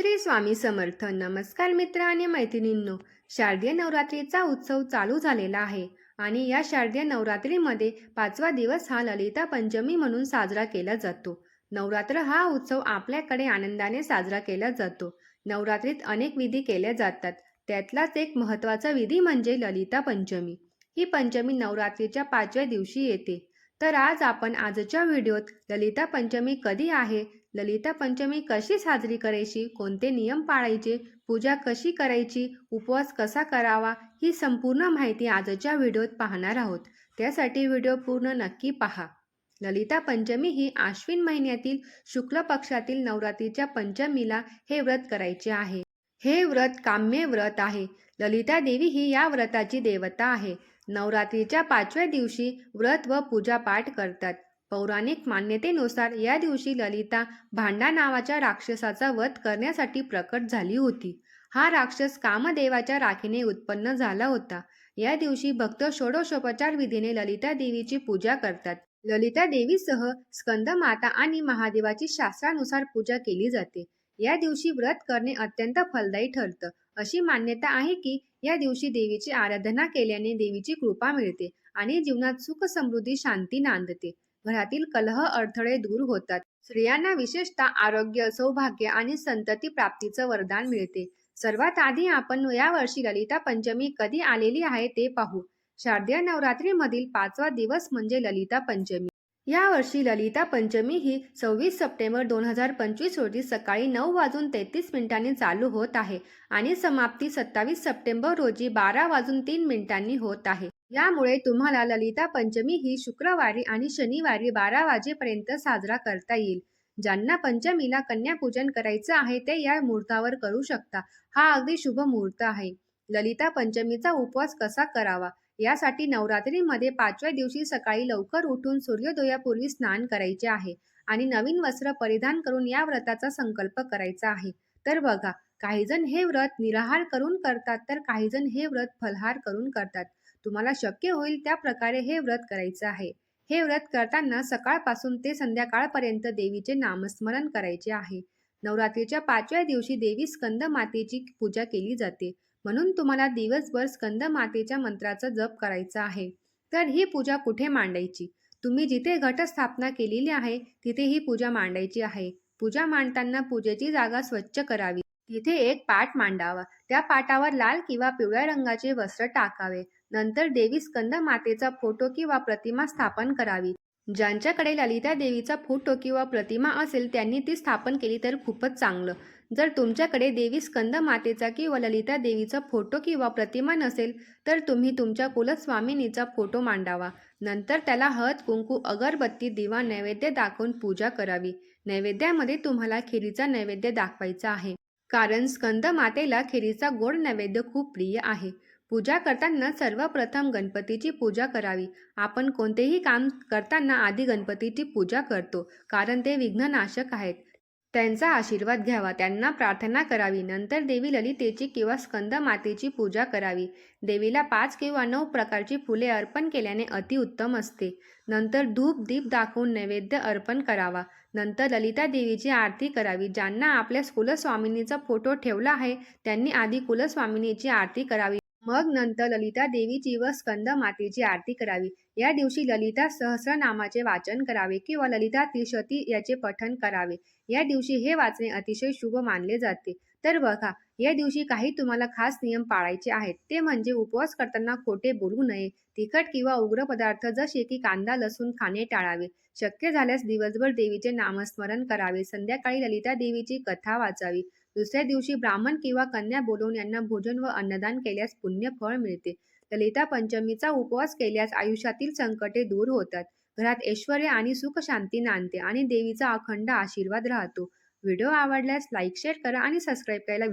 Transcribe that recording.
श्री स्वामी समर्थ. नमस्कार मित्र आणि मैत्रिणींनो. शारदीय नवरात्रीचा उत्सव चालू झालेला आहे आणि या शारदीय नवरात्रीमध्ये पाचवा दिवस हा ललिता पंचमी म्हणून साजरा केला जातो. नवरात्र हा उत्सव आपल्याकडे आनंदाने साजरा केला जातो. नवरात्रीत अनेक विधी केल्या जातात. त्यातलाच एक महत्त्वाचा विधी म्हणजे ललिता पंचमी. ही पंचमी नवरात्रीच्या पाचव्या दिवशी येते. तर आज आपण आजच्या व्हिडिओत ललिता पंचमी कधी आहे ललिता पंचमी कशी साजरी करायची? कोणते नियम पाळायचे? पूजा कशी करायची? उपवास कसा करावा? ही संपूर्ण माहिती आजच्या व्हिडिओत पाहणार आहोत. त्यासाठी व्हिडिओ पूर्ण नक्की पहा. ललिता पंचमी ही आश्विन महिन्यातील शुक्ल पक्षातील नवरात्रीच्या पंचमीला हे व्रत करायचे आहे. हे व्रत काम्य व्रत आहे. ललिता देवी ही या व्रताची देवता आहे. नवरात्रीच्या पाचव्या दिवशी व्रत व पूजा पाठ करतात. पौराणिक मान्यतेनुसार या दिवशी ललिता भांडा नावाच्या राक्षसाचा वध करण्यासाठी प्रकट झाली होती. हा राक्षस कामदेवाच्या राखीने उत्पन्न झाला होता. या दिवशी भक्त षोडशोपचार विधीने ललिता देवीची पूजा करतात. ललिता देवीसह स्कंद माता आणि महादेवाची शास्त्रानुसार पूजा केली जाते. या दिवशी व्रत करणे अत्यंत फलदायी ठरतं. अशी मान्यता आहे की या दिवशी देवीची आराधना केल्याने देवीची कृपा मिळते आणि जीवनात सुख समृद्धी शांती नांदते. घरातील कलह अडथळे दूर होतात. स्त्रियांना विशेषतः आरोग्य सौभाग्य आणि संतती प्राप्तीचं वरदान मिळते. सर्वात आधी आपण या वर्षी ललिता पंचमी कधी आलेली आहे ते पाहू. शारदीय नवरात्रीमधील पाचवा दिवस म्हणजे ललिता पंचमी. या वर्षी ललिता पंचमी ही सव्वीस सप्टेंबर दोन हजार पंचवीस रोजी सकाळी नऊ वाजून तेहतीस मिनिटांनी चालू होत आहे आणि समाप्ती सत्तावीस सप्टेंबर रोजी बारा वाजून तीन मिनिटांनी होत आहे. यामुळे तुम्हाला ललिता पंचमी ही शुक्रवारी आणि शनिवारी बारा वाजेपर्यंत साजरा करता येईल. ज्यांना पंचमीला कन्यापूजन करायचं आहे ते या मुहूर्तावर करू शकता. हा अगदी शुभ मुहूर्त आहे. ललिता पंचमीचा उपवास कसा करावा? यासाठी नवरात्रीमध्ये पाचव्या दिवशी सकाळी लवकर उठून सूर्योदयापूर्वी स्नान करायचे आहे आणि नवीन वस्त्र परिधान करून या व्रताचा संकल्प करायचा आहे. तर बघा काहीजण हे व्रत निराहार करून करतात तर काहीजण हे व्रत फलहार करून करतात. तुम्हाला शक्य होईल त्या प्रकारे हे व्रत करायचं आहे. हे व्रत करताना सकाळपासून ते संध्याकाळपर्यंत देवीचे नामस्मरण करायचे आहे. नवरात्रीच्या पाचव्या दिवशी देवी स्कंद मातेची पूजा केली जाते. म्हणून तुम्हाला दिवसभर स्कंद मातेच्या मंत्राचा जप करायचा आहे. तर ही पूजा कुठे मांडायची? तुम्ही जिथे घटस्थापना केलेली आहे तिथे ही पूजा मांडायची आहे. पूजा मांडताना पूजेची जागा स्वच्छ करावी. तिथे एक पाट मांडावा. त्या पाटावर लाल किंवा पिवळ्या रंगाचे वस्त्र टाकावे. नंतर देवी स्कंद मातेचा फोटो किंवा प्रतिमा स्थापन करावी. ज्यांच्याकडे ललिता देवीचा फोटो किंवा प्रतिमा असेल त्यांनी ती स्थापन केली तर खूपच चांगलं. जर तुमच्याकडे देवी स्कंद मातेचा किंवा ललिता देवीचा फोटो किंवा प्रतिमा नसेल तर तुम्ही तुमच्या कुलस्वामिनीचा फोटो मांडावा. नंतर त्याला हळद कुंकू अगरबत्ती दिवा नैवेद्य दाखवून पूजा करावी. नैवेद्यामध्ये तुम्हाला खिरीचा नैवेद्य दाखवायचा आहे. कारण स्कंद मातेला खिरीचा गोड नैवेद्य खूप प्रिय आहे. पूजा करताना सर्वप्रथम गणपतीची पूजा करावी. आपण कोणतेही काम करताना आधी गणपतीची पूजा करतो कारण ते विघ्ननाशक आहेत. त्यांचा आशीर्वाद घ्यावा. त्यांना प्रार्थना करावी. नंतर देवी ललितेची किंवा स्कंद मातेची पूजा करावी. देवीला पाच किंवा नऊ प्रकारची फुले अर्पण केल्याने अतिउत्तम असते. नंतर धूप दीप दाखवून नैवेद्य अर्पण करावा. नंतर ललिता देवीची आरती करावी. ज्यांना आपल्या कुलस्वामिनीचा फोटो ठेवला आहे त्यांनी आधी कुलस्वामिनीची आरती करावी. मग नंतर ललिता देवीची व स्कंद मातेची आरती करावी. या दिवशी ललिता सहस्रनामाचे वाचन करावे किंवा ललिता त्रिशती याचे पठण करावे. या दिवशी हे वाचणे अतिशय शुभ मानले जाते. तर बघा या दिवशी काही तुम्हाला खास नियम पाळायचे आहेत. ते म्हणजे उपवास करताना खोटे बोलू नये तिखट किंवा उग्र पदार्थ जसे की कांदा लसूण खाणे टाळावे. शक्य झाल्यास दिवसभर देवीचे नामस्मरण करावे. संध्याकाळी ललिता देवीची कथा वाचावी. दुसऱ्या दिवशी ब्राह्मण किंवा कन्या बोलवून यांना भोजन व अन्नदान केल्यास पुण्य फळ मिळते. ललिता पंचमीचा उपवास केल्यास आयुष्यातील संकटे दूर होतात. घरात ऐश्वर आणि सुख शांती नांदते आणि देवीचा अखंड आशीर्वाद राहतो. व्हिडिओ आवडल्यास लाईक शेअर करा आणि सबस्क्राईब करायला